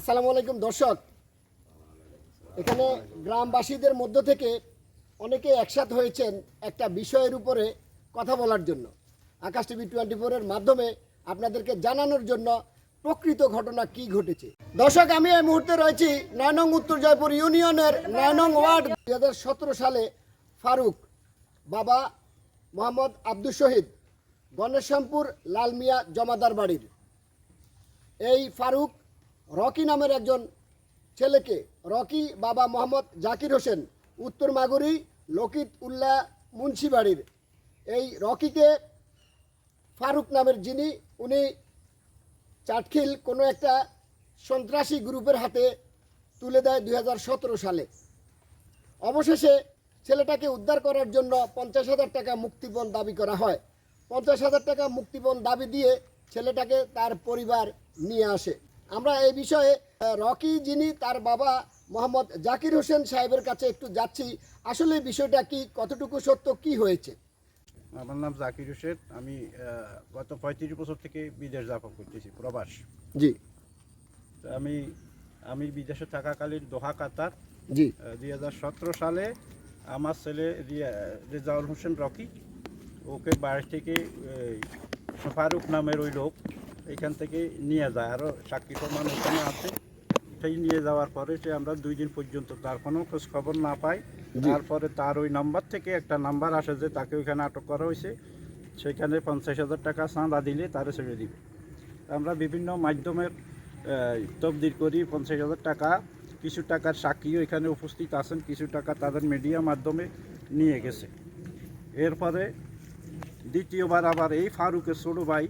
আসসালামু আলাইকুম, দর্শক। এখানে গ্রামবাসীদের মধ্য থেকে অনেকে একসাথ হয়েছেন একটা বিষয়ের উপরে কথা বলার জন্য। আকাশ টিভি টোয়েন্টি ফোরের মাধ্যমে আপনাদেরকে জানানোর জন্য প্রকৃত ঘটনা কি ঘটেছে। দর্শক, আমি এই মুহূর্তে রয়েছি নয়নং উত্তর জয়পুর ইউনিয়নের নয়নং ওয়ার্ড। দুই হাজার সতেরো সালে ফারুক বাবা মোহাম্মদ আব্দুল শহীদ গণেশরামপুর লালমিয়া জমাদার বাড়ির। এই ফারুক রকি নামের একজন ছেলেকে, রকি বাবা মোহাম্মদ জাকির হোসেন, উত্তর মাগুরি, লকিত উল্লাহ মুন্সিবাড়ির। এই রকিকে ফারুক নামের যিনি, উনি চাটখিল কোনো একটা সন্ত্রাসী গ্রুপের হাতে তুলে দেয় দু হাজার সতেরো সালে। অবশেষে ছেলেটাকে উদ্ধার করার জন্য পঞ্চাশ হাজার টাকা মুক্তিপণ দাবি করা হয়। পঞ্চাশ হাজার টাকা মুক্তিপণ দাবি দিয়ে ছেলেটাকে তার পরিবার নিয়ে আসে। আমরা এই বিষয়ে রকি যিনি তার বাবা মোহাম্মদ জাকির হোসেন সাহেবের কাছে একটু যাচ্ছি। আসলে বিষয়টা কি কতটুকু সত্য কি হয়েছে? আমার নাম জাকির হোসেন। আমি গত পঁয়ত্রিশ বছর থেকে বিদেশ যাপন করতেছি প্রবাস। জি। আমি আমি বিদেশে থাকাকালীন দোহা কাতার জি। দুই হাজার সতেরো সালে আমার ছেলে রেজাউল হোসেন রকি ওকে বাড়ি থেকে এই, ফারুক নামের ওই লোক এখান থেকে নিয়ে যায়। আরও সাক্ষী প্রমাণ ওখানে আছে। সেই নিয়ে যাওয়ার পরে সে আমরা দুই দিন পর্যন্ত তার কোনো খোঁজ খবর না পাই। তারপরে তার ওই নাম্বার থেকে একটা নাম্বার আসে যে তাকে ওইখানে আটক করা হয়েছে। সেখানে পঞ্চাশ হাজার টাকা চাঁদা দিলে তারা ছেড়ে দিবে। আমরা বিভিন্ন মাধ্যমের তবদির করি পঞ্চাশ হাজার টাকা কিছু টাকার সাক্ষী এখানে উপস্থিত আছেন কিছু টাকা তাদের মিডিয়া মাধ্যমে নিয়ে গেছে। এরপরে দ্বিতীয়বার আবার এই ফারুকের ছোটো ভাই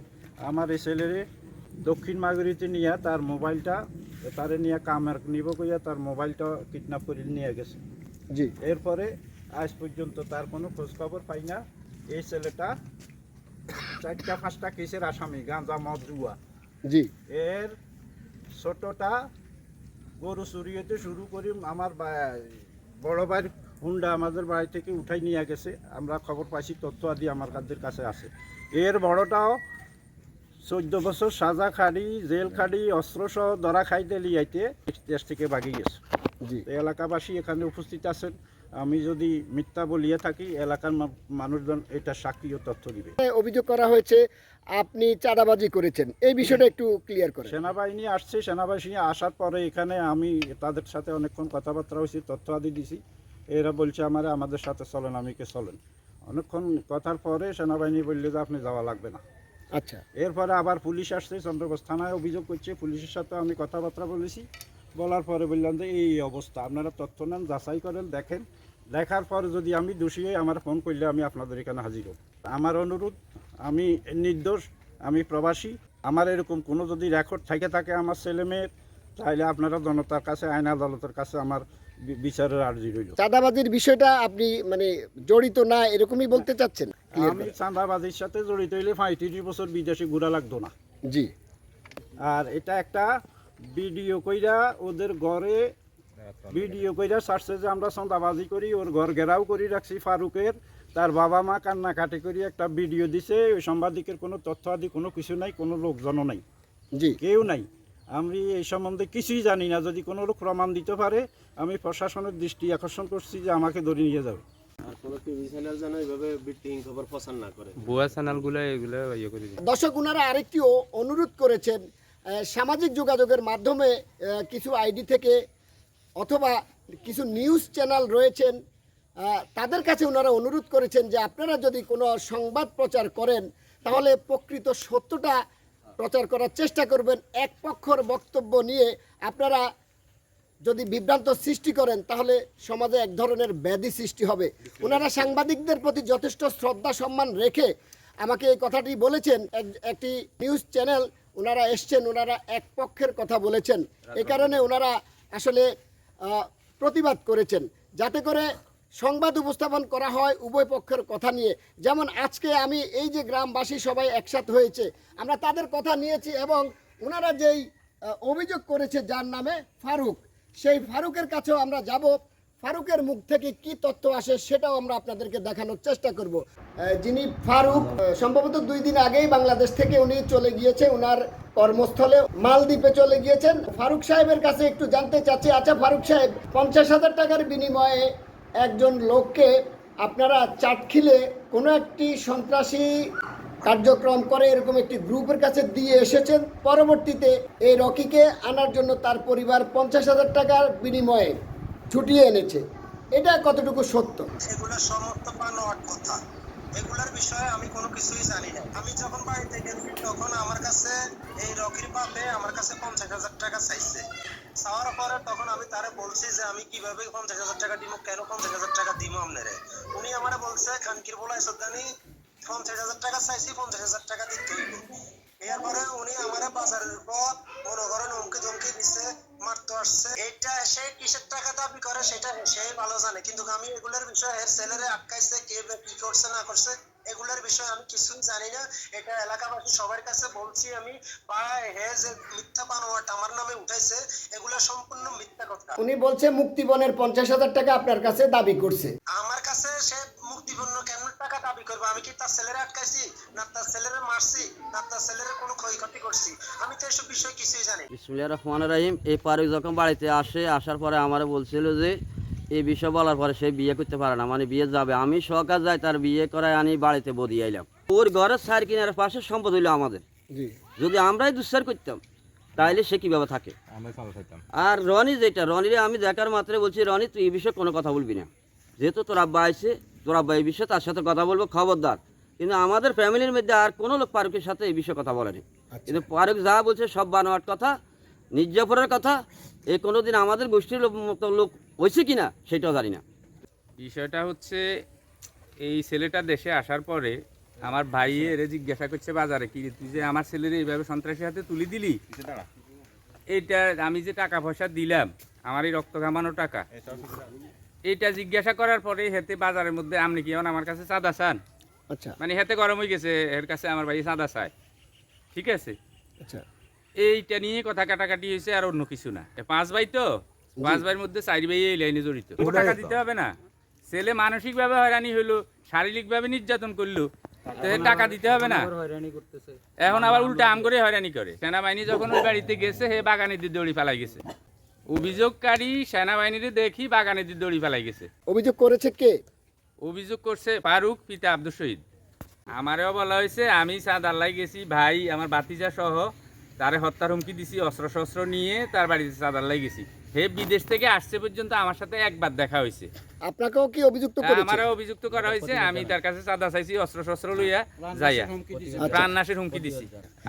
আমার এই ছেলেরে দক্ষিণ মাগুরিতে নিয়ে তার মোবাইলটা তারে নিয়ে কামের নিব কইয়া তার মোবাইলটা কিডন্যাপ করে নিয়ে গেছে। জি। এরপরে আজ পর্যন্ত তার কোনো খোঁজখবর পাই না। এই ছেলেটা চারটা পাঁচটা কেসের আসামি গাঁজা মদ জুয়া। জি। এর ছোটটা গরু চুরি হতে শুরু করি আমার বড় ভাইয়ের হুন্ডা আমাদের বাড়ি থেকে উঠাই নিয়ে গেছে। আমরা খবর পাইছি তথ্য আদি আমার কাদের কাছে আছে। এর বড়টাও চোদ্দ বছর সাজা খাড়ি জেল খাড়ি অস্ত্র সহ ধরা খাইতে লিয়াইতে দেশ থেকে ভাগি গেছে। জি। এলাকাবাসী এখানে উপস্থিত আছেন। আমি যদি মিথ্যা বলিয়ে থাকি এলাকার মানুষজন এটা সাক্ষী ও তথ্য দিবে। অভিযোগ করা হয়েছে আপনি চাঁদাবাজি করেছেন। এই বিষয়টা একটু ক্লিয়ার করেন। সেনাবাহিনী আসছে সেনাবাহিনী আসার পরে এখানে আমি তাদের সাথে অনেকক্ষণ কথাবার্তা হয়েছি তথ্য আদি দিছি। এরা বলছে আমার আমাদের সাথে চলেন আমিকে চলেন। অনেকক্ষণ কথার পরে সেনাবাহিনী বললে যে আপনি যাওয়া লাগবে না। আচ্ছা। এরপরে আবার পুলিশ আসছে চন্দ্রবোস থানায় অভিযোগ করছে পুলিশের সাথে আমি কথাবার্তা বলেছি। বলার পরে বললাম যে এই অবস্থা আপনারা তথ্য নেন যাচাই করেন দেখেন। দেখার পর যদি আমি দোষী হই আমার ফোন করলে আমি আপনাদের এখানে হাজির হব। আমার অনুরোধ আমি নির্দোষ আমি প্রবাসী। আমার এরকম কোনো যদি রেকর্ড থেকে থাকে আমার ছেলে মেয়ের তাহলে আপনারা জনতার কাছে আইন আদালতের কাছে আমার বিচারের আর্জি রইল। চাঁদাবাজির বিষয়টা আপনি মানে জড়িত না এরকমই বলতে চাচ্ছেন? আমি চাঁদাবাজির সাথে জড়িত হইলে পঁয়ত্রিশ বছর বিদেশে ঘোরা লাগতো না। জি। আর এটা একটা ভিডিও কইরা ওদের ঘরে ভিডিও কইরা ছাড়ছে যে আমরা সন্তাবাজি করি ওর ঘর ঘেরাও করে রাখছি ফারুকের তার বাবা মা কান্নাকাটি করি একটা ভিডিও দিছে ওই সাংবাদিকের কোনো তথ্য আদি কোনো কিছু নাই কোনো লোকজনও নাই। জি। কেউ নাই। আমি এই সম্বন্ধে কিছুই জানি না যদি কোনো লোক প্রমাণ দিতে পারে আমি প্রশাসনের দৃষ্টি আকর্ষণ করছি যে আমাকে ধরে নিয়ে যাবে। আর কোনো টিভি চ্যানেল যেন এইভাবে বিটিং খবর প্রচার না করে। ভুয়া চ্যানেলগুলো এগুলো ইয়ে দর্শক ওনারা আরেকটিও অনুরোধ করেছেন সামাজিক যোগাযোগের মাধ্যমে কিছু আইডি থেকে অথবা কিছু নিউজ চ্যানেল রয়েছেন তাদের কাছে ওনারা অনুরোধ করেছেন যে আপনারা যদি কোনো সংবাদ প্রচার করেন তাহলে প্রকৃত সত্যটা প্রচার করার চেষ্টা করবেন। এক পক্ষর বক্তব্য নিয়ে আপনারা যদি বিভ্রান্ত সৃষ্টি করেন, তাহলে সমাজে এক ধরনের ব্যাধি সৃষ্টি হবে। ওনারা সাংবাদিকদের প্রতি যথেষ্ট শ্রদ্ধা, সম্মান রেখে আমাকে এই কথাটি বলেছেন। এক- একটি নিউজ চ্যানেল, ওনারা এসছেন, ওনারা এক পক্ষের কথা বলেছেন। এ কারণে ওনারা আসলে প্রতিবাদ করেছেন। যাতে করে সংবাদ উপস্থাপন করা হয় উভয় পক্ষের কথা নিয়ে। যেমন আজকে আমি এই যে গ্রামবাসী সবাই একসাথ হয়েছে, আমরা তাদের কথা নিয়েছি এবং ওনারা যেই অভিযোগ করেছে যার নামে ফারুক সেই ফারুকের কাছেও আমরা যাব। ফারুকের মুখ থেকে কি তথ্য আসে সেটাও আমরা আপনাদেরকে দেখানোর চেষ্টা করব। যিনি ফারুক সম্ভবত দুই দিন আগেই বাংলাদেশ থেকে উনি চলে গিয়েছে। ওনার কর্মস্থলে মালদ্বীপে চলে গিয়েছেন। ফারুক সাহেবের কাছে একটু জানতে চাচ্ছি। আচ্ছা ফারুক সাহেব, পঞ্চাশ হাজার টাকার বিনিময়ে একজন লোককে আপনারা চাটখিলে কোনো একটি সন্ত্রাসী কার্যক্রম করে এরকম একটি গ্রুপের কাছে দিয়ে এসেছেন। পরবর্তীতে এই রকিকে আনার জন্য তার পরিবার পঞ্চাশ হাজার টাকার বিনিময়ে ছুটিয়ে এনেছে। এটা কতটুকু সত্য? এগুলো বানোয়াট কথা। এগুলার বিষয়ে আমি কোনো কিছুই জানি না। আমি যখন বাড়িতে গেছি, তখন আমার কাছে এই রকির বাপে আমার কাছে পঞ্চাশ হাজার টাকা চাইছে। চাওয়ার পরে তখন আমি তারে বলছি যে, আমি কীভাবে পঞ্চাশ হাজার টাকা দিব কেন পঞ্চাশ হাজার টাকা দিব আপনারে? উনি আমারে বলছে, খানকির বলাই সদানি পঞ্চাশ হাজার টাকা চাইছি পঞ্চাশ হাজার টাকা দিতে এরপরে উনি আমারে বাজারের পর মনে করেন ধমকি দিছে মারতে আসছে। এইটা সে কিসের টাকা দাবি করে সেটা সে ভালো জানে কিন্তু আমি এগুলোর বিষয়ে এর ছেলেরে আটকাইছে কে কি করছে না করছে এগুলোর বিষয়ে আমি কিছুই জানি না। এটা এলাকাবাসী সবার কাছে বলছি আমি বা হে যে মিথ্যা আমার নামে উঠাইছে এগুলো সম্পূর্ণ মিথ্যা কথা। উনি বলছে মুক্তিবনের পঞ্চাশ হাজার টাকা আপনার কাছে দাবি করছে। আমার কাছে সে কেমন টাকা দাবি করবে? আমি কি তার ছেলেরে আটকাইছি? না তার ছেলেরে মারছি? না তার ছেলেরে কোনো ক্ষয়ক্ষতি করছি? আমি তো এসব বিষয়ে কিছুই জানি। রহমান রাহিম এই পারুক যখন বাড়িতে আসে আসার পরে আমার বলছিল যে এই বিষয় বলার পরে সে বিয়ে করতে পারে না মানে বিয়ে যাবে। আমি সকাল যাই তার বিয়ে করায় আনি বাড়িতে বদি আইলাম। ওর ঘরের সার কিনার পাশে সম্পদ হইল আমাদের। যদি আমরাই দুঃসার করতাম তাইলে সে কীভাবে থাকে? আর রনি যেটা রনিরে আমি দেখার মাত্রে বলছি রনি তুই এই বিষয়ে কোনো কথা বলবি না। যেহেতু তোর আব্বা আইছে তোর এই বিষয়ে তার সাথে কথা বলব খবরদার। কিন্তু আমাদের ফ্যামিলির মধ্যে আর কোনো লোক পারুকের সাথে এই বিষয়ে কথা বলেনি। কিন্তু পারুক যা বলছে সব বানোয়ার কথা নির্যাপনের কথা এ কোনোদিন আমাদের গোষ্ঠীর লোক মতো লোক হয়েছে কি না সেটাও জানি না। বিষয়টা হচ্ছে এই ছেলেটা দেশে আসার পরে আমার ভাই এরে জিজ্ঞাসা করছে বাজারে কি তুই যে আমার ছেলের এইভাবে সন্ত্রাসীর হাতে তুলি দিলি? এইটা আমি যে টাকা পয়সা দিলাম আমার এই রক্ত ঘামানো টাকা এইটা জিজ্ঞাসা করার পরে হেতে বাজারের মধ্যে আপনি কি আমার কাছে চাঁদা চান? আচ্ছা। মানে হেতে গরম হয়ে গেছে এর কাছে আমার ভাই চাঁদা চায়। ঠিক আছে? আচ্ছা। এইটা নিয়ে কথা কাটাকাটি হয়েছে আর অন্য কিছু না। পাঁচ ভাই তো? পাঁচ ভাইয়ের মধ্যে চারি ভাই এই লাইনে জড়িত। টাকা দিতে হবে না। ছেলে মানসিক ভাবে হয়রানি হইল শারীরিক ভাবে নির্যাতন করল টাকা দিতে হবে না। এখন আবার উল্টা আম করে হয়রানি করে। সেনাবাহিনী যখন ওই বাড়িতে গেছে হে বাগানে দিয়ে দড়ি ফেলাই গেছে। অভিযোগকারী সেনাবাহিনীর দেখি বাগানে দিয়ে দড়ি ফেলাই গেছে। অভিযোগ করেছে কে? অভিযোগ করছে ফারুক পিতা আব্দুল শহীদ। আমারও বলা হয়েছে আমি সাদ আল্লাহ গেছি ভাই আমার বাতিজা সহ তারে হত্যার হুমকি দিছি অস্ত্র শস্ত্র নিয়ে তার বাড়িতে সাদ আল্লাহ গেছি। হে বিদেশ থেকে আসছে পর্যন্ত আমার সাথে একবার দেখা হয়েছে। আপনাকেও কি অভিযুক্ত করেছে? আমারও অভিযুক্ত করা হয়েছে। আমি তার কাছে চাঁদা চাইছি অস্ত্র শস্ত্র লইয়া যাইয়া। প্রাণ নাশের হুমকি দিছি।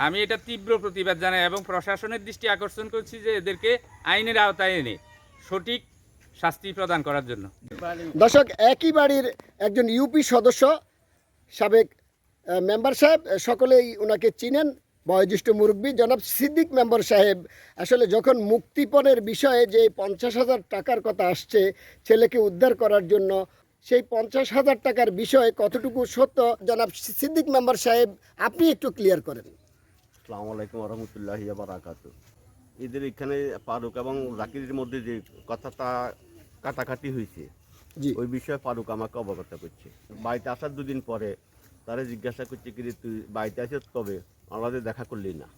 আমি এটা তীব্র প্রতিবাদ জানাই এবং প্রশাসনের দৃষ্টি আকর্ষণ করছি যে এদেরকে আইনের আওতায় এনে সঠিক শাস্তি প্রদান করার জন্য। দর্শক একই বাড়ির একজন ইউপি সদস্য সাবেক মেম্বার সাহেব সকলেই ওনাকে চিনেন। বয়োজ্যেষ্ঠ মুরব্বী জনাব সিদ্দিক মেম্বার সাহেব আসলে যখন মুক্তিপণের বিষয়ে যে পঞ্চাশ হাজার টাকার কথা আসছে ছেলেকে উদ্ধার করার জন্য সেই পঞ্চাশ হাজার টাকার বিষয়ে কতটুকু সত্য জনাব সিদ্দিক মেম্বার সাহেব আপনি একটু ক্লিয়ার করেন। আসসালামু আলাইকুম রহমতুল্লাহ বারাকাতু এদের এখানে ফারুক এবং জাকিরের মধ্যে যে কথাটা কাটাকাটি হয়েছে জি। ওই বিষয়ে ফারুক আমাকে অবগত করছে। বাড়িতে আসার দুদিন পরে তারা জিজ্ঞাসা করছে কি তুই বাড়িতে আসিস কবে? আমাদের দেখা করলি না।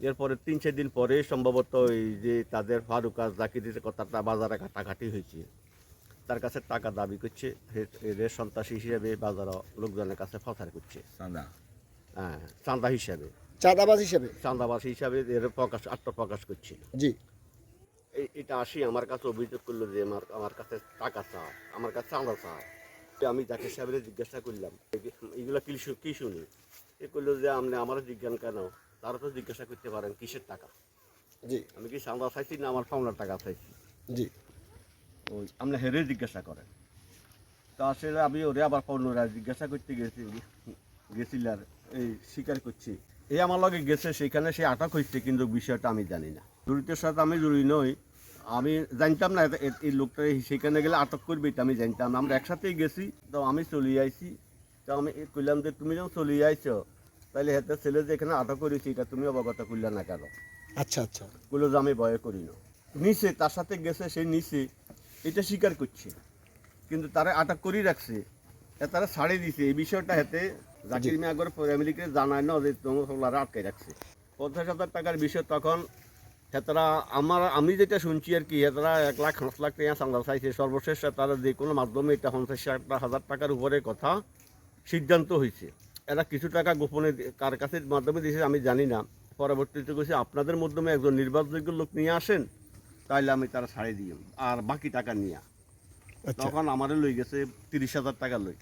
এরপরে তিন চার দিন পরে সম্ভবত এই যে তাদের ফারুক আর জাকিরের কথাটা বাজারে কাটাকাটি হয়েছে তার কাছে টাকা দাবি করছে এদের সন্ত্রাসী হিসেবে বাজারে লোকজনের কাছে প্রচার করছে। হ্যাঁ চাঁদা হিসাবে। চাঁদাবাজ হিসাবে? চাঁদাবাসী হিসাবে এর প্রকাশ আত্মপ্রকাশ করছিল। জি। এই এটা আসি আমার কাছে অভিযোগ করল যে আমার আমার কাছে টাকা চাও আমার কাছে চাঁদা চাও তো আমি যাকে সাহেবের জিজ্ঞাসা করলাম এইগুলো কি শু- কি শুনি? এ করল যে আপনি আমারও জিজ্ঞান কেন তারা তো জিজ্ঞাসা করতে পারেন কিসের টাকা? জি। আমি কি চাঁদা চাইছি না আমার পাওনার টাকা চাইছি? জি। ওই আপনি হেরে জিজ্ঞাসা করেন। তো আসলে আমি ওরে আবার পুনরায় জিজ্ঞাসা করতে গেছি গেছিল আর এই স্বীকার করছি। এই আমার লগে গেছে সেখানে সে আটক হয়েছে কিন্তু বিষয়টা আমি জানি না। জড়িতের সাথে আমি জড়ি নই। আমি জানতাম না এই লোকটা সেখানে গেলে আটক করবে এটা আমি জানতাম না। আমরা একসাথেই গেছি তো আমি চলে আইছি। তো আমি এ কইলাম যে তুমি যখন চলে আইছো তাহলে হেতে ছেলে যে এখানে আটক করেছি এটা তুমি অবগত করলে না কেন? আচ্ছা আচ্ছা। গুলো যে আমি ভয় করি না। নিচে তার সাথে গেছে সে নিচে। এটা স্বীকার করছে। কিন্তু তারা আটক করেই রাখছে। তারা ছাড়ে দিছে। এই বিষয়টা হেতে জাকির মিয়াগর ফ্যামিলিকে জানায় না যে তোমার আটকে রাখছে। পঞ্চাশ হাজার টাকার বিষয় তখন হেতারা আমার আমি যেটা শুনছি আর কি হেতারা এক লাখ পাঁচ লাখ টাকা চান্দা চাইছে। সর্বশেষ তারা যে কোনো মাধ্যমে এটা পঞ্চাশ হাজার টাকার উপরে কথা সিদ্ধান্ত হয়েছে। এরা কিছু টাকা গোপনে কার কাছে মাধ্যমে দিয়েছে আমি জানি না। পরবর্তীতে কইছে আপনাদের মাধ্যমে একজন নির্বাচযোগ্য লোক নিয়ে আসেন তাইলে আমি তারা ছাড়ে দিই। আর বাকি টাকা নিয়ে। আচ্ছা। তখন আমারে লই গেছে তিরিশ হাজার টাকা লই।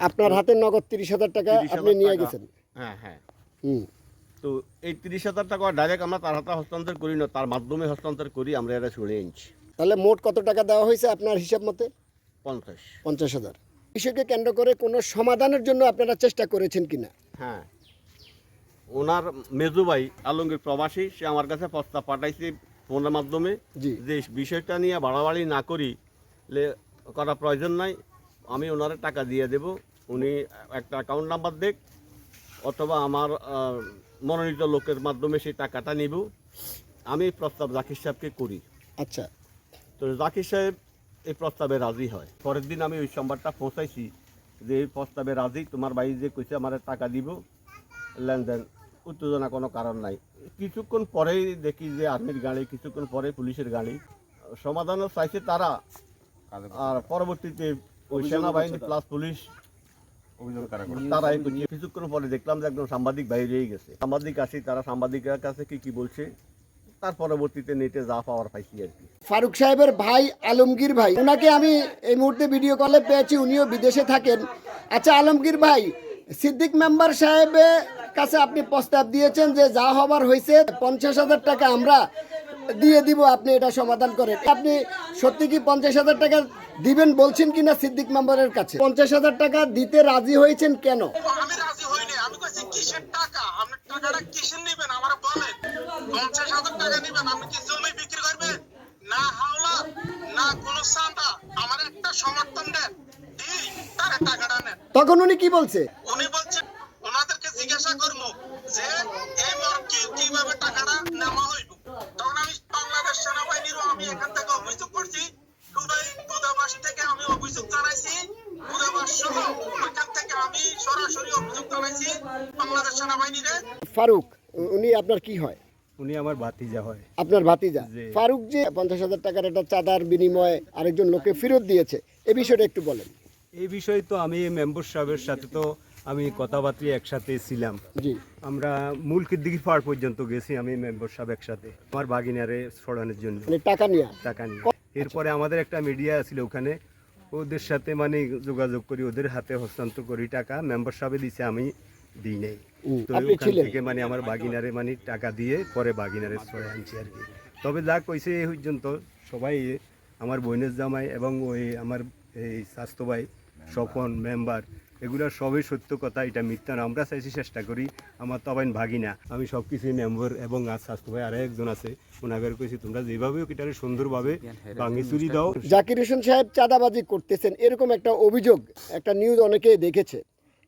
আপনার হাতে নগদ তিরিশ হাজার টাকা 30,000 আপনি নিয়ে। গেছেন? হ্যাঁ হ্যাঁ। হুম। তো এই তিরিশ হাজার টাকা ডাইরেক্ট আমরা তার হাতে হস্তান্তর করি না তার মাধ্যমে হস্তান্তর করি আমরা এটা ছড়িয়ে আনছি তাহলে মোট কত টাকা দেওয়া হয়েছে আপনার হিসাব মতে? পঞ্চাশ। পঞ্চাশ হাজার। বিষয়কে কেন্দ্র করে কোনো সমাধানের জন্য আপনারা চেষ্টা করেছেন কিনা? হ্যাঁ। ওনার মেজু ভাই আলমগীর প্রবাসী সে আমার কাছে প্রস্তাব পাঠাইছে ফোনের মাধ্যমে জি। যে বিষয়টা নিয়ে বাড়াবাড়ি না করি লে করা প্রয়োজন নাই আমি ওনারে টাকা দিয়ে দেব উনি একটা অ্যাকাউন্ট নাম্বার দেখ অথবা আমার মনোনীত লোকের মাধ্যমে সেই টাকাটা নিব। আমি প্রস্তাব জাকির সাহেবকে করি। আচ্ছা। তো জাকির সাহেব এই প্রস্তাবে রাজি হয়। পরের দিন আমি ওই সোমবারটা পৌঁছাইছি যে এই প্রস্তাবে রাজি তোমার বাড়ি যে কইছে আমার টাকা দিব লেনদেন উত্তেজনা কোনো কারণ নাই। কিছুক্ষণ পরেই দেখি যে আর্মির গাড়ি কিছুক্ষণ পরে পুলিশের গাড়ি। সমাধানও চাইছে তারা। আর পরবর্তীতে ওই সেনাবাহিনী প্লাস পুলিশ তারাই করছে। কিছুক্ষণ পরে দেখলাম যে একজন সাংবাদিক বাইরেই গেছে। সাংবাদিক আসি তারা সাংবাদিকের কাছে কি কি বলছে তার পরবর্তীতে নেটে যা পাওয়ার পাইছি আর কি। ফারুক সাহেবের ভাই, আলমগীর ভাই ওনাকে আমি এই মুহূর্তে ভিডিও কলে পেয়েছি, উনিও বিদেশে থাকেন। আচ্ছা আলমগীর ভাই, সিদ্দিক মেম্বার সাহেবের কাছে আপনি প্রস্তাব দিয়েছেন যে যা হবার হয়েছে, পঞ্চাশ হাজার টাকা আমরা দিয়ে দিব, আপনি এটা সমাধান করেন। আপনি সত্যি কি পঞ্চাশ হাজার টাকা দিবেন, বলছেন কিনা সিদ্দিক মেম্বারের কাছে? পঞ্চাশ হাজার টাকা দিতে রাজি হয়েছেন কেন আমি রাজি হইনি আমি কইছি কিসের টাকা? আপনি টাকাটা কিসের নেবেন? আমার বলেন। পঞ্চাশ হাজার টাকা নেবেন। আপনি কি জমি বিক্রি করবেন? না হাওলা না কোনো আমার একটা সমর্থন দেন। তারা টাকাটা নেন। তখন উনি কি বলছে? উনি বলছে ওনাদেরকে জিজ্ঞাসা করব যে এই কীভাবে টাকাটা নেওয়া হইব? তখন আমি বাংলাদেশ সেনাবাহিনীরও আমি এখান থেকে অভিযোগ করছি দুবাই দুদাবাস থেকে আমি অভিযোগ জানাইছি। দুদাবাস সহ ওইখান থেকে আমি সরাসরি অভিযোগ জানাইছি বাংলাদেশ সেনাবাহিনীরে ফারুক উনি আপনার কি হয়? উনি আমার ভাতিজা হয়। আপনার ভাতিজা? ফারুক যে পঞ্চাশ হাজার টাকার একটা চাঁদার বিনিময়ে আরেকজন লোকে ফেরত দিয়েছে এ বিষয়টা একটু বলেন। এই বিষয়ে তো আমি মেম্বার সাহেবের সাথে তো আমি কথাবার্তা একসাথে ছিলাম। জি। আমরা মুলকের দিকে পার পর্যন্ত গেছি আমি মেম্বার সাহেব একসাথে আমার বাগিনারে সরানোর জন্য। মানে টাকা নিয়ে। টাকা নিয়ে। এরপরে আমাদের একটা মিডিয়া ছিল ওখানে। ওদের সাথে মানে যোগাযোগ করি ওদের হাতে হস্তান্তর করি টাকা মেম্বার সাহেবে দিছে আমি দিই নাই। তো ওখান থেকে মানে আমার বাগিনারে মানে টাকা দিয়ে পরে বাগিনারে সরে আনছি আর কি। তবে যা কইছে এই পর্যন্ত সবাই আমার বোনের জামাই এবং ওই আমার এই স্বাস্থ্য ভাই স্বপন মেম্বার এগুলো সবই সত্য কথা এটা মিথ্যা না। আমরা চাইছি চেষ্টা করি আমার তো আবার ভাগিনা আমি সব কিছুই মেম্বার এবং আর স্বাস্থ্য ভাই আরও একজন আছে ওনাদের কইছি তোমরা যেভাবে এটারে সুন্দরভাবে ভাঙি চুরি দাও। জাকির হোসেন সাহেব চাঁদাবাজি করতেছেন এরকম একটা অভিযোগ একটা নিউজ অনেকেই দেখেছে।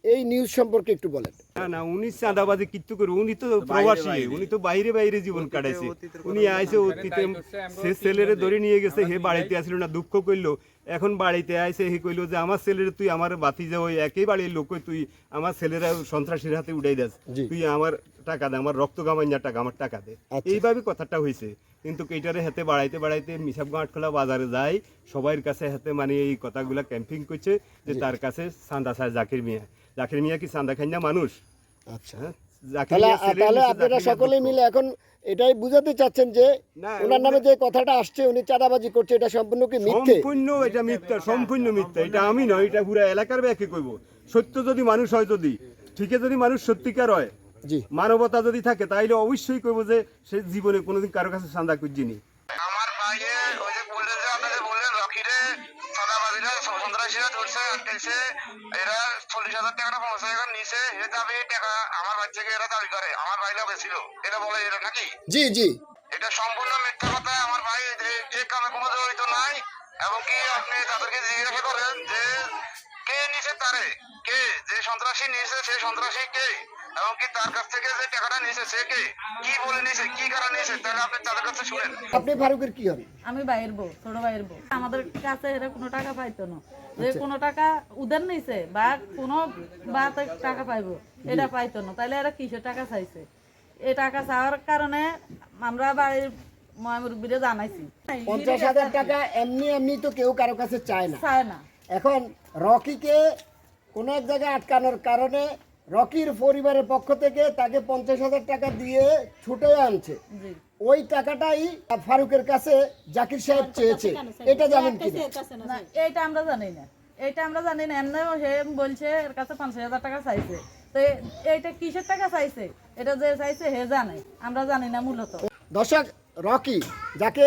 এই নিউজ সম্পর্কে একটু বলেন। না না উনি চাঁদাবাজি কিচ্ছু করে উনি তো প্রবাসী উনি তো বাইরে বাইরে জীবন কাটাইছে। উনি আইসে অতীতে সে ছেলেরে ধরে নিয়ে গেছে হে বাড়িতে আসলো না দুঃখ করল। এখন বাড়িতে আইসে হে কইলো যে আমার ছেলের তুই আমার বাতি যা ওই একই বাড়ির লোক তুই আমার ছেলেরা সন্ত্রাসীর হাতে উড়াই দাস। তুই আমার টাকা দে আমার রক্ত গামাইয়া টাকা আমার টাকা দে। আচ্ছা। এইভাবে কথাটা হয়েছে কিন্তু এইটারে হাতে বাড়াইতে বাড়াইতে মিসাব গাঁটখোলা বাজারে যায় সবার কাছে হাতে মানে এই কথাগুলা ক্যাম্পিং করছে যে তার কাছে সান্দা চায় জাকির মিয়া। জাকির মিয়া কি চান্দা খাই না মানুষ? আচ্ছা। হ্যাঁ? তাহলে তাহলে আপনারা সকলে মিলে এখন এটাই বুঝাতে চাচ্ছেন যে ওনার নামে যে কথাটা আসছে উনি চাঁদাবাজি করছে এটা সম্পূর্ণ কি মিথ্যে? সম্পূর্ণ এটা মিথ্যা সম্পূর্ণ মিথ্যা। এটা আমি নয় এটা পুরো এলাকার ব্যাকে কইব সত্য যদি মানুষ হয় যদি ঠিকই যদি মানুষ সত্যিকার হয় জি। মানবতা যদি থাকে তাইলে অবশ্যই কইব যে সে জীবনে কোনোদিন কারও কাছে চান্দা খুঁজিনি। আমার ভাইয়ে ওই যে বললেন যে আপনাদের বললেন রকিরে সাদাবাজিরা সন্ত্রাসীরা ধরছে এরা চল্লিশ হাজার টাকাটা পৌঁছে এখন নিচে টাকা আমার বাচ্চাকে এরা দাবি করে আমার ভাইরা বেছিল। এটা বলে এটা নাকি? জি জি। এটা সম্পূর্ণ মিথ্যা কথা আমার ভাই এ কামে কোনো জড়িত নাই এবং কি আপনি তাদেরকে জিজ্ঞাসা করেন যে কে নিচে পারে কে? যে সন্ত্রাসী নিয়েছে সে সন্ত্রাসী কে? এবং কি তার কাছ থেকে যে টাকাটা নিয়েছে সে কে? কি বলে নিয়েছে কি কারণে নিয়েছে তাহলে আপনি তাদের কাছে শুনেন। আপনি ফারুকের কি হন? আমি বাইরের বউ ছোট ভাইয়ের বউ। আমাদের কাছে এরা কোনো টাকা পাইতো না। যে কোন টাকা উদার নিছে বা কোন বা টাকা পাইবো এটা পাইতো না। তাহলে এরা কিসের টাকা চাইছে? এই টাকা চাওয়ার কারণে আমরা বাড়ির মহামুরব্বীরে জানাইছি। পঞ্চাশ হাজার টাকা এমনি এমনি তো কেউ কারও কাছে চায় না। চায় না। এখন রকিকে কোনো এক জায়গায় আটকানোর কারণে রকির পরিবারের পক্ষ থেকে তাকে পঞ্চাশ হাজার টাকা দিয়ে ছুটে আনছে। জি। ওই টাকাটাই ফারুকের কাছে জাকির সাহেব চেয়েছে। এটা জানেন কি না এইটা আমরা জানি না। এইটা আমরা জানি না এমনি সে বলছে এর কাছে পঞ্চাশ হাজার টাকা চাইছে। তো এইটা কিসের টাকা চাইছে? এটা যে চাইছে হে জানে। আমরা জানি না মূলত। দর্শক রকি যাকে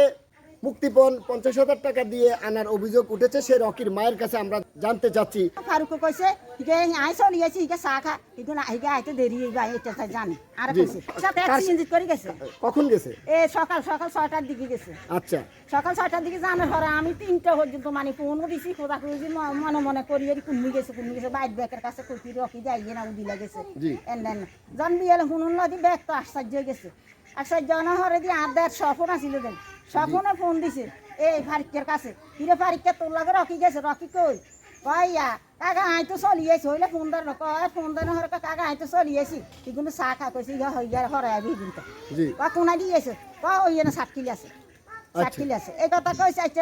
মুক্তিপণ পঞ্চাশ হাজার টাকা দিয়ে আনার অভিযোগ উঠেছে সে রকির মায়ের কাছে আমরা জানতে চাচ্ছি। ফারুক কইছে চাহ খা আইতে দেরি হইবা এটা তাই জানি। আর। কইছে অ্যাক্সিডেন্ট করে গেছে? কখন গেছে? এ সকাল সকাল ছয়টার দিকে গেছে। আচ্ছা। সকাল ছয়টার দিকে জানার পরে আমি তিনটা পর্যন্ত মানে ফোনও দিছি খোদা খুঁজি মনে মনে করি এর কুন্মি গেছে কুন্মি গেছে ব্যাগের কাছে কইছি রকি যাই না উদিলা গেছে জি। এন দেন জান বিয়ালে শুনুন নদী ব্যাগ তো আশ্চর্য গেছে। আশ্চর্য না হরে দিয়ে আর দেড় স্বপন আসিল দেন। স্বপনে ফোন দিছে এই ফারিকের কাছে হিরে ফারিককে তোর লাগে রকি গেছে রকি কই? কয়া কাকা আই তো চলিয়েছি হইলে ফোন দেন কয় ফোন দেন হরে কাকা আই তো আছি কিন্তু চাহ খা কইছি ইয়া হইয়া হরাই আবি কিন্তু। জি। বা কোনা দিয়েছে বা ওই না ষাট কিলো আছে। ষাট আছে। এই কথা কইছে আচ্ছা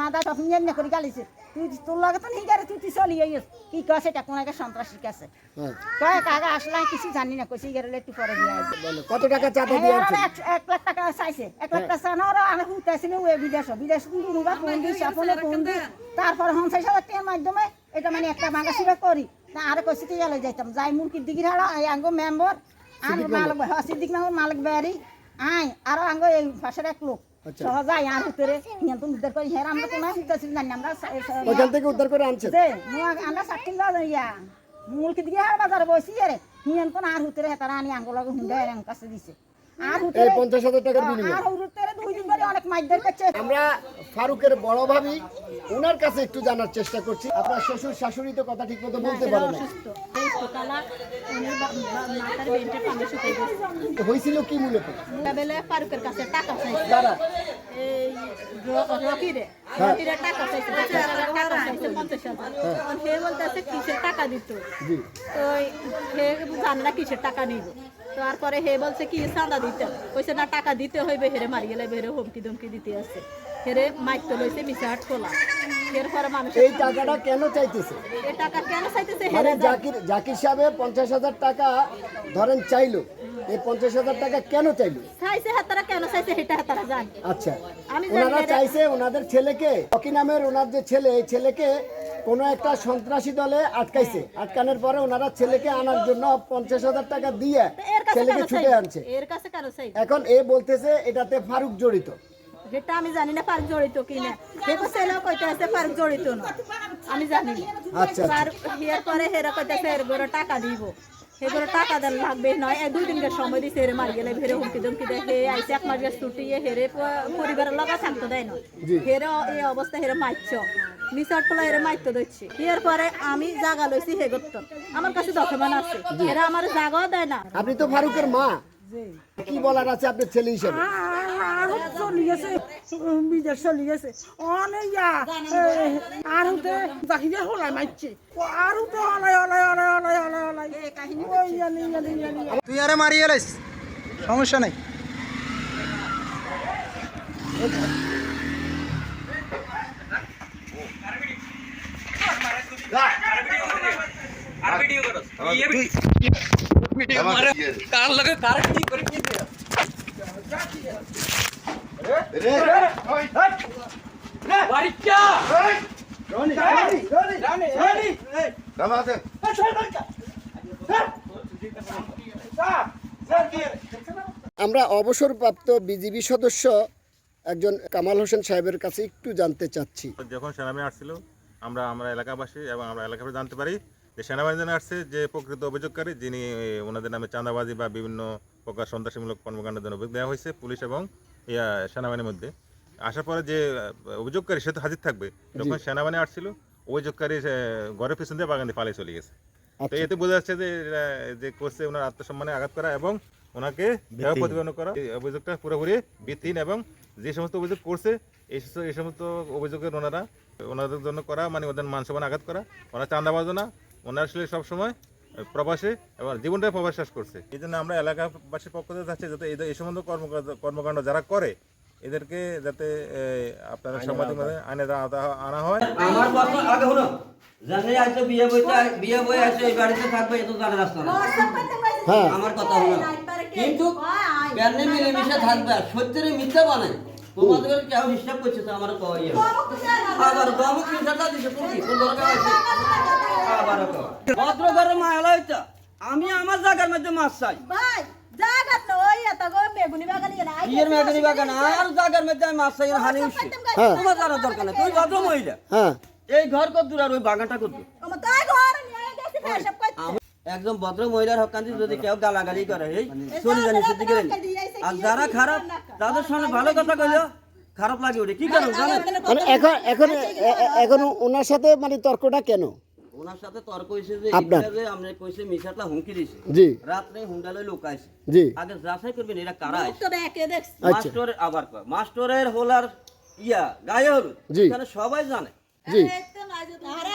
মাদা সব নিয়ে নিয়ে করে গালিছে। তুই তোর লাগে তো নিয়ে গেলে তুই তুই চলি আইস কি কয় সেটা কোনাকে সন্ত্রাসী কাছে হ্যাঁ। কয় কাকা আসলে কিছু জানি না কইছি গেলে একটু পরে দিয়ে আসবে। কত টাকা চাঁদা দিয়ে এক লাখ টাকা চাইছে। এক লাখ টাকা চানো আর আমি হুতাইছিল ওই বিদেশ বিদেশ কিন্তু বা ফোন দিই সাপনে ফোন দিই তারপরে পঞ্চাশ হাজার টাকার মাধ্যমে এটা মানে একটা ভাঙা সিরা করি। না আর কইছি তুই গেলে যাইতাম। যাই মুরগির দিঘির হাড়া আঙ্গো মেম্বার আর মালিক হ্যাঁ সিদ্দিক মেম্বার মালিক বাড়ি আই আর আঙ্গো এই পাশের এক লোক। আচ্ছা। সহজ আই আর ভিতরে নিয়ন্ত্রণ উদ্ধার করি হ্যাঁ আমরা কোনো হুতাইছিল জানি আমরা ওইখান থেকে উদ্ধার করে আনছেন যে আমরা সাতটিন ইয়া মুলকি দিকে আর বাজারে বসি রে নিয়ন্ত্রণ আর হুতরে হেতারা আনি আঙ্গুল হুন্ডা এর কাছে দিছে। আর এই পঞ্চাশ হাজার টাকার বিনিময়ে। আমরা ফারুকের বড় ভাবি ওনার কাছে একটু জানার চেষ্টা করছি। আপনার শ্বশুর শাশুড়ি তো কথা ঠিক মতো বলতে পারে না। হয়েছিল কি মূলত? ফারুকের কাছে টাকা রকিরে। হ্যাঁ। রকিরে টাকা দিত? তো কিসের টাকা নিব তারপরে হে বলছে কি চাঁদা দিতে। কইছে না টাকা দিতে হইবে। হেরে মারি গেলে হেরে হুমকি ধমকি দিতে আছে। হেরে মাইক তো লইছে মিশা হাট খোলা। এরপরে মানুষ এই টাকাটা কেন চাইতেছে? এই টাকা কেন চাইতেছে? মানে হেরে জাকির জাকির সাহেব পঞ্চাশ হাজার টাকা ধরেন চাইলো। এই পঞ্চাশ হাজার টাকা কেন চাইলো? চাইছে হাতারা কেন চাইছে সেটা হাতারা জানে। আচ্ছা। ওনারা চাইছে ওনাদের ছেলেকে রকি নামের ওনার যে ছেলে এই ছেলেকে কোনো একটা সন্ত্রাসী দলে আটকাইছে। আটকানোর পরে ওনারা ছেলেকে আনার জন্য পঞ্চাশ হাজার টাকা দিয়ে ছেলেকে ছুটে আনছে। এর কাছে এখন এ বলতেছে এটাতে ফারুক জড়িত। সেটা আমি জানি না পার্ক জড়িত কিনা দেখো ছেলেও কইতে আছে পার্ক জড়িত না। আমি জানি আচ্ছা, আচ্ছা। হিয়ার পরে হেরা কইতেছে এর টাকা দিব। টাকা দেন লাগবে নয় এক দুই দিনকার সময় দিছে হেরে মারি গেলে হেরে হুমকি ধুমকি দেয় হে আইসে এক মাস গ্যাস ছুটিয়ে হেরে পরিবারের লগা থাকতে দেয় না। হেরে এই অবস্থা হেরে মারছ নিচাট পোলা হেরে মাইতে দিচ্ছি এর পরে আমি জাগা লইছি হে করতো আমার কাছে ডকুমেন্ট আছে। এরা আমার জাগাও দেয় না। আপনি তো ফারুকের মা। কি বলার আছে আপনার ছেলে হিসেবে? আর চলি গেছে বিদেশ চলি গেছে। অনেক আর হতে জাকিরে হলাই মারছে আর হতে হলাই হলাই হলাই হলাই হলাই। হলাই ওই ইয়ালি ইয়ালি ইয়ালি তুই আরে মারি এলাইস সমস্যা নাই আমরা অবসরপ্রাপ্ত বিজিবি সদস্য একজন কামাল হোসেন সাহেবের কাছে একটু জানতে চাচ্ছি। যখন সেনাবাহিনী আসছিল আমরা আমরা এলাকাবাসী এবং আমরা এলাকাবাসী জানতে পারি যে সেনাবাহিনী আসছে যে প্রকৃত অভিযোগকারী যিনি ওনাদের নামে চাঁদাবাজি বা বিভিন্ন প্রকার সন্ত্রাসীমূলক কর্মকাণ্ডের জন্য অভিযোগ দেওয়া হয়েছে পুলিশ এবং ইয়া, সেনাবাহিনীর মধ্যে। আসার পরে যে অভিযোগকারী সে তো হাজির থাকবে। যখন সেনাবাহিনী আসছিল অভিযোগকারী ঘরের পিছন দিয়ে বাগান দিয়ে পালিয়ে চলে গেছে। তো আচ্ছা। এতে বোঝা যাচ্ছে যে যে করছে ওনার আত্মসম্মানে আঘাত করা এবং ওনাকে প্রতিপন্ন করা। এই অভিযোগটা পুরোপুরি ভিত্তিহীন এবং যে সমস্ত অভিযোগ করছে এই সমস্ত- এই সমস্ত অভিযোগের ওনারা ওনাদের জন্য করা মানে ওদের মান সম্মান আঘাত করা। ওনারা চাঁদাবাজ না ওনারা আসলে সবসময় প্রবাসে এবং জীবনটাই প্রবাস শেষ করছে। এই জন্য আমরা এলাকাবাসীর পক্ষ থেকে যাচ্ছি যাতে এই এই সমস্ত কর্মকাণ্ড যারা করে এদেরকে যাতে আপনারা সাংবাদিক মাধ্যমে আইনে আওতা- আনা হয়। আমার কথা আগে হলো জানে আজকে বিয়ে বইতে বিয়ে বই আছে এই বাড়িতে থাকবে এত জানে রাস্তা না। হ্যাঁ। আমার কথা হলো কিন্তু কেন মিলেমিশে থাকবে আর সত্যের মিথ্যা বানায় তোমাদের কেউ ডিস্টার্ব করছে তো আমার কয় ইয়ে। আবার দমক মিশাটা দিছে তুমি কোন দরকার আছে? ভদ্র ঘরে। মায়ালা হইতা আমি আমার জায়গার মধ্যে মাছ চাই। ভাই জায়গা তো ওই এত গো বেগুনি বাগানি না বিয়ের মেঘানি বাগান আর জায়গার মধ্যে আমি মাছ চাই আর হানি উঠছে। হ্যাঁ তোমার জানার দরকার নেই। তুই ভদ্র মহিলা। হ্যাঁ। এই ঘর কত দূর আর ওই বাগানটা কত দূর আমার তাই ঘর নিয়ে গেছে ফেসব করতে আমি- একজন ভদ্র মহিলার হকান্তি যদি কেউ গালাগালি করে এই চলে জানি আর যারা খারাপ তাদের সামনে ভালো কথা কইলো খারাপ লাগে ওটা কি কারণ জানেন মানে এখন এখন এখন ওনার সাথে মানে তর্কটা কেন? ওনার সাথে তর্ক হয়েছে যে আপনার? এটা যে আমরা কইছে মিশাটা হুমকি দিছে। জি। রাতে হুন্ডালে লোক আইছে। জি। আগে যাচাই করবেন এরা কারা আইছে? তবে একে দেখছ। মাস্টার আবার কয় মাস্টারের হোলার ইয়া গায়ে হলুদ জি। এখানে সবাই জানে। জি। আরে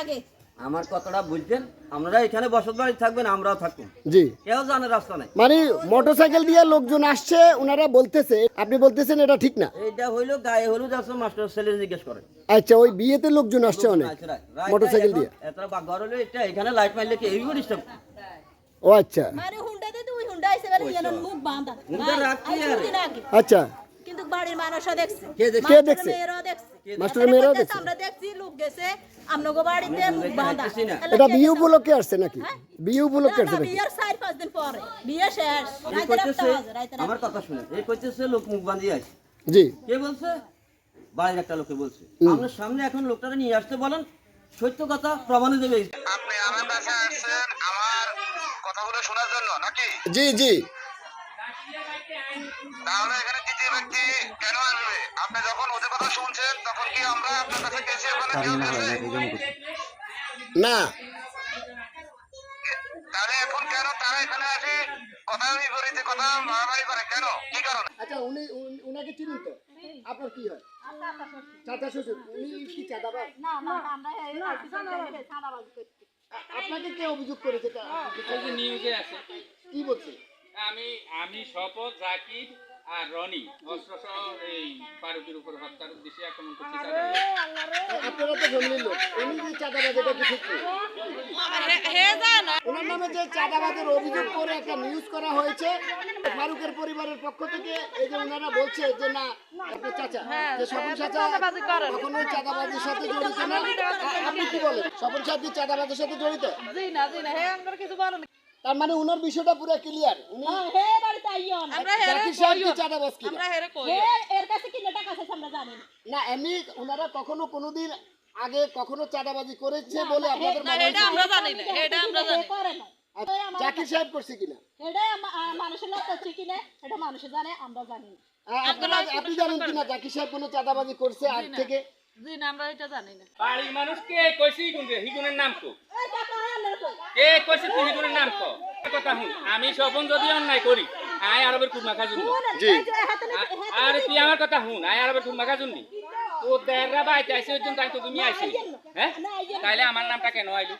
আগে। আমার কথাটা বুঝছেন আপনারা এখানে বসত বাড়ি থাকবেন আমরাও থাকব। জি। কেউ জানে রাস্তা নাই। মানে মোটরসাইকেল দিয়ে লোকজন আসছে ওনারা বলতেছে আপনি বলতেছেন এটা ঠিক না। এইটা হইল গায়ে হলুদ আছে মাস্টার ছেলে জিজ্ঞেস করে। আচ্ছা ওই বিয়েতে লোকজন আসছে অনেক মোটরসাইকেল দিয়ে। এত ঘর হলো এটা এখানে লাইট মারলে কি? এই ডিস্টার্ব ও আচ্ছা। মানে হুন্ডাতে তুই হুন্ডা আইছে বলে মুখ বাঁধা। হুন্ডা আর। আগে। আচ্ছা। কিন্তু বাড়ির মানুষও দেখছে। কে দেখছে? কে দেখছে? মেয়েরাও দেখছে। মাস্টারের মেয়েরাও দেখছে? আমরা দেখছি লোক গেছে আমনগো বাড়িতে মুখ বাঁধা। এটা বিয়ে উপলক্ষে আসছে নাকি? বিয়ে উপলক্ষে আসছে নাকি? বিয়ের চার পাঁচ দিন পরে। বিয়ে শেষ। রাইতে রাখতে হবে আমার কথা শুনে এই কইতেছে লোক মুখ বাঁধিয়ে আছে জি। কে বলছে? একটা লোকে বলছে। আপনার সামনে এখন লোকটারে নিয়ে আসতে বলেন সত্য কথা প্রমাণে দেবে। আপনি আমার কাছে আসছেন আমার কথাগুলো শোনার জন্য নাকি? জি জি। তাহলে এখানে দ্বিতীয় ব্যক্তি কেন আসবে আপনি যখন ওদের কথা শুনছেন তখন কি আমরা আপনার কাছে গেছি ওখানে কেউ গেছে না তাহলে এখন কেন তারা এখানে আসে কথা বিপরীতে কথা মারামারি করে কেন কি কারণে আচ্ছা উনি উনি- উনাকে চিনুন তো আপনার কি হয় চাচা শ্বশুর উনি কি চাঁদাবাজ না না আমরা আপনাকে কে অভিযোগ করেছে নিউজে আছে কি বলছে আমি আমি শপথ জাকির আর রনি অস্ত্রসহ এই ফারুকের উপর হত্যার উদ্দেশ্যে আক্রমণ করতে চাই আপনারা তো লোক উনি যে চাঁদাবাজ এটা কি ঠিক? ওনার নামে যে চাঁদাবাজের অভিযোগ করে একটা নিউজ করা হয়েছে ফারুকের পরিবারের পক্ষ থেকে এই যে ওনারা বলছে যে না আপনার চাচা যে স্বপন চাচা কখনো চাঁদাবাজের সাথে জড়িত না। আপনি কি বলেন? স্বপন সাথী চাঁদাবাজের সাথে জড়িত? জি না জি না হে আমার কিছু বলো না তার মানে ওনার বিষয়টা পুরো ক্লিয়ার উনি হে বাড়িতে আইও না। আমরা হেরে জাকির সাহেব কি চাঁদাবাজ কিনা আমরা হেরে কই হে এর কাছে কিনে টাকা আছে আমরা জানি না। না এমনি ওনারা কখনো কোনোদিন আগে কখনো চাঁদাবাজি করেছে বলে আপনাদের মনে এটা আমরা জানি না এটা আমরা জানি। করে না। আচ্ছা, জাকির সাহেব করছে কিনা? এটা মানুষের লোক করছে কিনা এটা মানুষে জানে আমরা জানি না। আপনি জানেন কিনা জাকির সাহেব কোনো চাঁদাবাজি করছে আগ থেকে? জি না আমরা এটা জানি না। বাড়ির মানুষ কে কইছে হিগুনের নাম কো। আনলে কইছে হিগুনের নাম কো কথা হুন আমি স্বপন যদি অন্যায় করি আয় আরবের কুরমা খাজুন জি। আর তুই আমার কথা হুন আয় আরবের কুরমা খাজুন নি দেড়রা বাইতে আইছে ওই জন্য তাই তো তুমি আইছি। হ্যাঁ? তাইলে আমার নামটা কেন আইলো?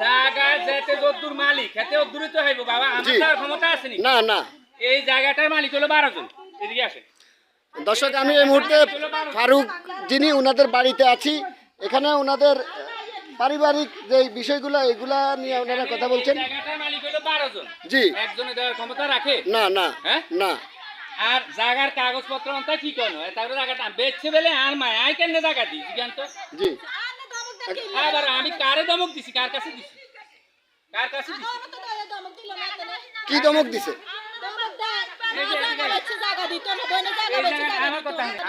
জায়গা যেতে যদ্দুর মালিক হেতে অদ্দুরই তো হইব বাবা। আমার। ক্ষমতা আছে না। না এই জায়গাটার মালিক হলো বারো জন। এদিকে আসে দর্শক আমি এই মুহূর্তে ফারুক যিনি ওনাদের বাড়িতে আছি এখানে ওনাদের পারিবারিক যে বিষয়গুলো এগুলা নিয়ে ওনারা কথা বলছেন। জি। একজনে দেওয়ার ক্ষমতা রাখে? না না হ্যাঁ? না। আর জায়গার কাগজপত্র অন্তা কি কেন তারপরে জায়গাটা বেচছে বেলে আর মায় আই কেন জায়গা জ্ঞান তো জি। আবার আমি কারে দমক দিছি? কার কাছে দিছি? কার কাছে দিছি? দমক। কি ধমক দিছে?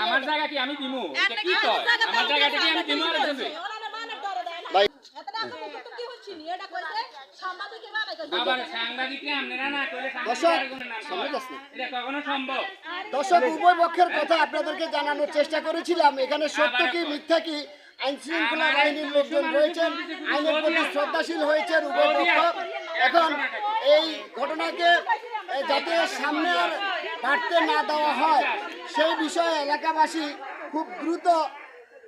আমার জায়গা কি আমি দিমু। কি কয়? আমার জায়গাটা কি আমি দিমু আর দর্শক, উভয় পক্ষের কথা আপনাদেরকে জানানোর চেষ্টা করেছিলাম। এখানে সত্য কি মিথ্যা কি? আইন শৃঙ্খলা বাহিনীর লোকজন রয়েছেন। আইনের প্রতি শ্রদ্ধাশীল হয়েছেন উভয় পক্ষ। এখন এই ঘটনাকে যাতে সামনে আর বাড়তে না দেওয়া হয়, সেই বিষয়ে এলাকাবাসী খুব দ্রুত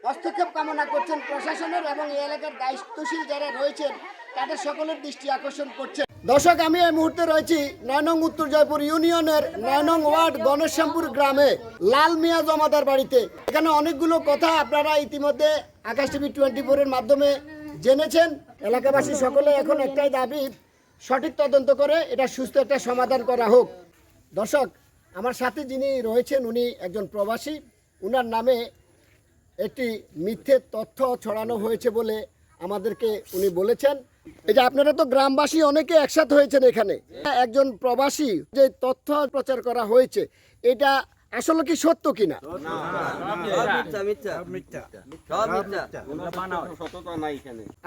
হস্তক্ষেপ কামনা করছেন প্রশাসনের এবং এই এলাকার দায়িত্বশীল যারা রয়েছেন, তাদের সকলের দৃষ্টি আকর্ষণ করছে দর্শক, আমি এই মুহূর্তে রয়েছি নয় নং উত্তর জয়পুর ইউনিয়নের নয় নং ওয়ার্ড গণেশরামপুর গ্রামে, লাল মিয়া জমাদার বাড়িতে। এখানে অনেকগুলো কথা আপনারা ইতিমধ্যে আকাশ টিভি টোয়েন্টি ফোরের মাধ্যমে জেনেছেন। এলাকাবাসী সকলে এখন একটাই দাবি সঠিক তদন্ত করে এটা সুস্থ একটা সমাধান করা হোক। দর্শক আমার সাথে যিনি রয়েছেন উনি একজন প্রবাসী। উনার নামে একটি মিথ্যে তথ্য ছড়ানো হয়েছে বলে আমাদেরকে উনি বলেছেন। এই যে আপনারা তো গ্রামবাসী অনেকে একসাথে হয়েছেন এখানে। একজন প্রবাসী যে তথ্য প্রচার করা হয়েছে এটা আসলে কি সত্য কিনা?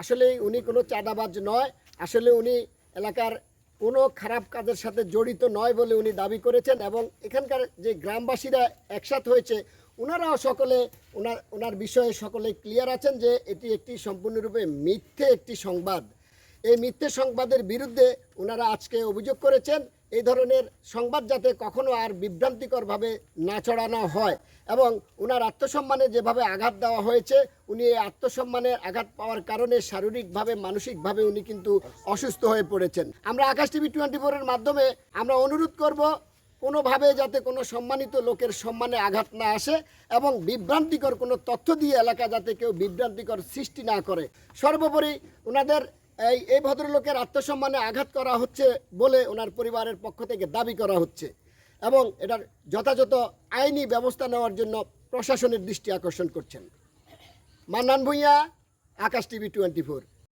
আসলে উনি কোনো চাঁদাবাজ নয়। আসলে উনি এলাকার কোনো খারাপ কাজের সাথে জড়িত নয় বলে উনি দাবি করেছেন এবং এখানকার যে গ্রামবাসীরা একসাথ হয়েছে ওনারাও সকলে ওনার ওনার বিষয়ে সকলে ক্লিয়ার আছেন যে এটি একটি সম্পূর্ণরূপে মিথ্যে একটি সংবাদ। এই মিথ্যে সংবাদের বিরুদ্ধে ওনারা আজকে অভিযোগ করেছেন এই ধরনের সংবাদ যাতে কখনো আর বিভ্রান্তিকরভাবে না ছড়ানো হয় এবং ওনার আত্মসম্মানে যেভাবে আঘাত দেওয়া হয়েছে, উনি এই আত্মসম্মানের আঘাত পাওয়ার কারণে শারীরিকভাবে, মানসিকভাবে উনি কিন্তু অসুস্থ হয়ে পড়েছেন। আমরা আকাশ টিভি টোয়েন্টি ফোরের মাধ্যমে আমরা অনুরোধ করব, কোনোভাবে যাতে কোনো সম্মানিত লোকের সম্মানে আঘাত না আসে এবং বিভ্রান্তিকর কোনো তথ্য দিয়ে এলাকা যাতে কেউ বিভ্রান্তিকর সৃষ্টি না করে। সর্বোপরি ওনাদের এই এই ভদ্রলোকের আত্মসম্মানে আঘাত করা হচ্ছে বলে ওনার পরিবারের পক্ষ থেকে দাবি করা হচ্ছে এবং এটার যথাযথ আইনি ব্যবস্থা নেওয়ার জন্য প্রশাসনের দৃষ্টি আকর্ষণ করছেন। Mannan Bhuiyan, Akash TV twenty four.